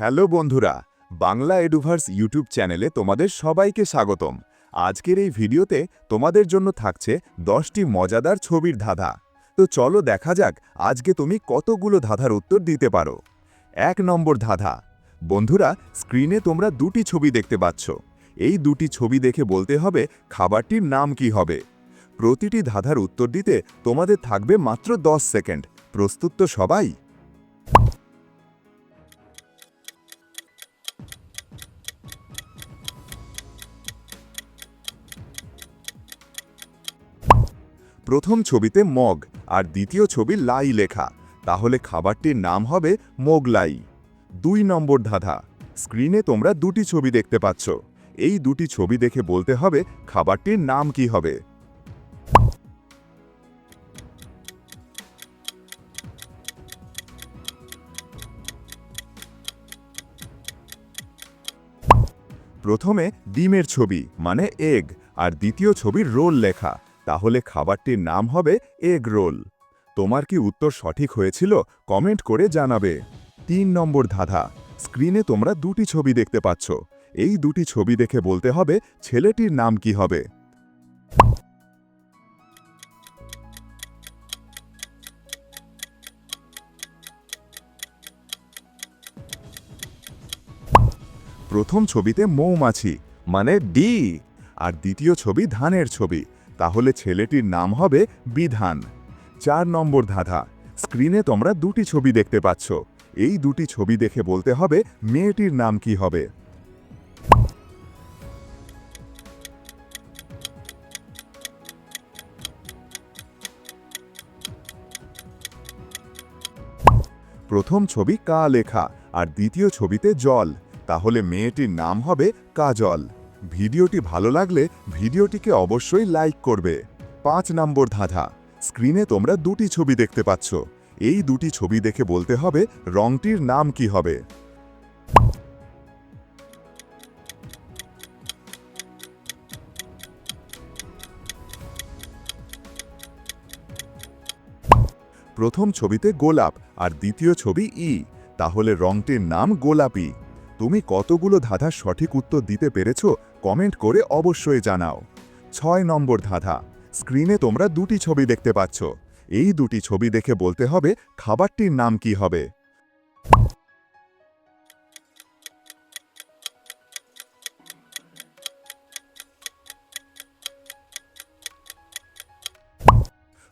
Hello বন্ধুরা, Bangla এডুভার্স YouTube চ্যানেলে তোমাদের সবাইকে স্বাগতম। আজকের এই ভিডিওতে তোমাদের জন্য থাকছে দশটি মজাদার ছবির ধাঁধা। তো চলো দেখা যাক আজকে তুমি কতগুলো ধাঁধার উত্তর দিতে পারো। এক নম্বর ধাঁধা, বন্ধুরা, স্ক্রিনে তোমরা দুটি ছবি দেখতে পাচ্ছ। এই দুটি ছবি দেখে বলতে হবে খাবারটির নাম কি হবে। প্রতিটি ধাঁধার উত্তর দিতে তোমাদের থাকবে মাত্র দশ সেকেন্ড। প্রস্তুত তো সবাই? প্রথম ছবিতে মগ আর দ্বিতীয় ছবি লাই লেখা। তাহলে খাবারটির নাম হবে মোগলাই। দুই নম্বর ধাঁধা। স্ক্রিনে তোমরা দুটি ছবি দেখতে পাচ্ছ। এই দুটি ছবি দেখে বলতে হবে খাবারটির নাম কি হবে। প্রথমে ডিমের ছবি মানে এগ, আর দ্বিতীয় ছবির রোল লেখা। তাহলে খাবারটির নাম হবে এগ রোল। তোমার কি উত্তর সঠিক হয়েছিল? কমেন্ট করে জানাবে। তিন নম্বর ধাঁধা, স্ক্রিনে তোমরা দুটি ছবি দেখতে পাচ্ছ। এই দুটি ছবি দেখে বলতে হবে ছেলেটির নাম কি হবে। প্রথম ছবিতে মৌমাছি মানে ডি, আর দ্বিতীয় ছবি ধানের ছবি। তাহলে ছেলেটির নাম হবে বিধান। চার নম্বর ধাঁধা, স্ক্রিনে তোমরা দুটি ছবি দেখতে পাচ্ছ। এই দুটি ছবি দেখে বলতে হবে মেয়েটির নাম কি হবে। প্রথম ছবি কা লেখা, আর দ্বিতীয় ছবিতে জল। তাহলে মেয়েটির নাম হবে কাজল। ভিডিওটি ভালো লাগলে ভিডিওটিকে অবশ্যই লাইক করবে। পাঁচ নম্বর ধাঁধা, স্ক্রিনে তোমরা দুটি ছবি দেখতে পাচ্ছ। এই দুটি ছবি দেখে বলতে হবে রংটির নাম কি হবে। প্রথম ছবিতে গোলাপ আর দ্বিতীয় ছবি ই। তাহলে রংটির নাম গোলাপি। তুমি কতগুলো ধাঁধার সঠিক উত্তর দিতে পেরেছ কমেন্ট করে অবশ্যই জানাও। ছয় নম্বর ধাঁধা, স্ক্রিনে তোমরা দুটি ছবি দেখতে পাচ্ছ। এই দুটি ছবি দেখে বলতে হবে খাবারটির নাম কি হবে।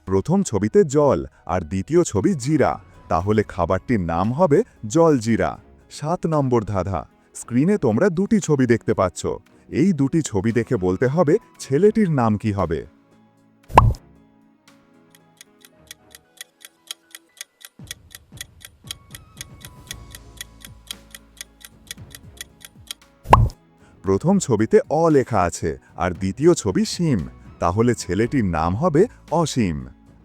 প্রথম ছবিতে জল, আর দ্বিতীয় ছবি জিরা। তাহলে খাবারটির নাম হবে জল জিরা। সাত নম্বর ধাঁধা, স্ক্রিনে তোমরা দুটি ছবি দেখতে পাচ্ছ। এই দুটি ছবি দেখে বলতে হবে ছেলেটির নাম কি হবে। প্রথম ছবিতে অ লেখা আছে আর দ্বিতীয় ছবি সীম তাহলে ছেলেটির নাম হবে অসীম।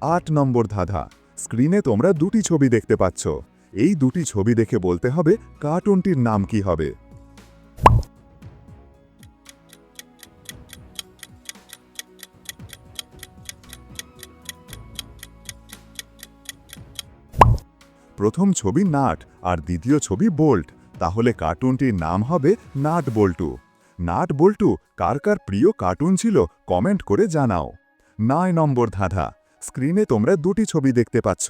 আট নম্বর ধাঁধা। স্ক্রিনে তোমরা দুটি ছবি দেখতে পাচ্ছ। এই দুটি ছবি দেখে বলতে হবে কার্টুনটির নাম কি হবে। প্রথম ছবি নাট আর দ্বিতীয় ছবি বোল্ট। তাহলে কার্টুনটির নাম হবে নাট বল্টু। নাট বল্টু, কার কার প্রিয় কার্টুন ছিল কমেন্ট করে জানাও। নয় নম্বর ধাঁধা, স্ক্রিনে তোমরা দুটি ছবি দেখতে পাচ্ছ।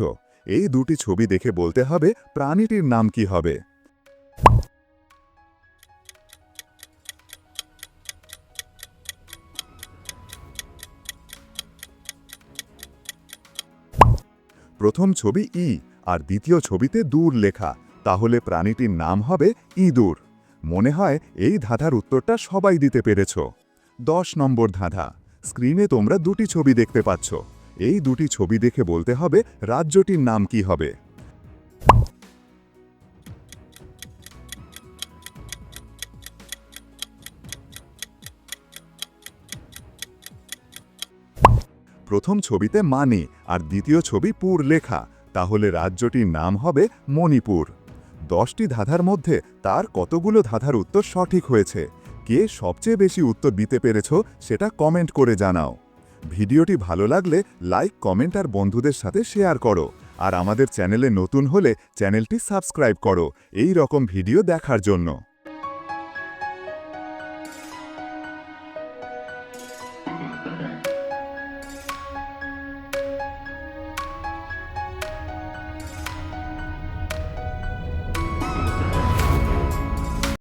এই দুটি ছবি দেখে বলতে হবে প্রাণীটির নাম কি হবে। প্রথম ছবি ই আর দ্বিতীয় ছবিতে দূর লেখা, তাহলে প্রাণীটির নাম হবে ইঁদুর। মনে হয় এই ধাঁধার উত্তরটা সবাই দিতে পেরেছ। দশ নম্বর ধাঁধা, স্ক্রিনে তোমরা দুটি ছবি দেখতে পাচ্ছ। এই দুটি ছবি দেখে বলতে হবে রাজ্যটির নাম কি হবে। প্রথম ছবিতে মানি আর দ্বিতীয় ছবি পুর লেখা। তাহলে রাজ্যটির নাম হবে মণিপুর। দশটি ধাঁধার মধ্যে তার কতগুলো ধাঁধার উত্তর সঠিক হয়েছে? কে সবচেয়ে বেশি উত্তর দিতে পেরেছ সেটা কমেন্ট করে জানাও। ভিডিওটি ভালো লাগলে লাইক, কমেন্ট আর বন্ধুদের সাথে শেয়ার করো। আর আমাদের চ্যানেলে নতুন হলে চ্যানেলটি সাবস্ক্রাইব করো। এই রকম ভিডিও দেখার জন্য।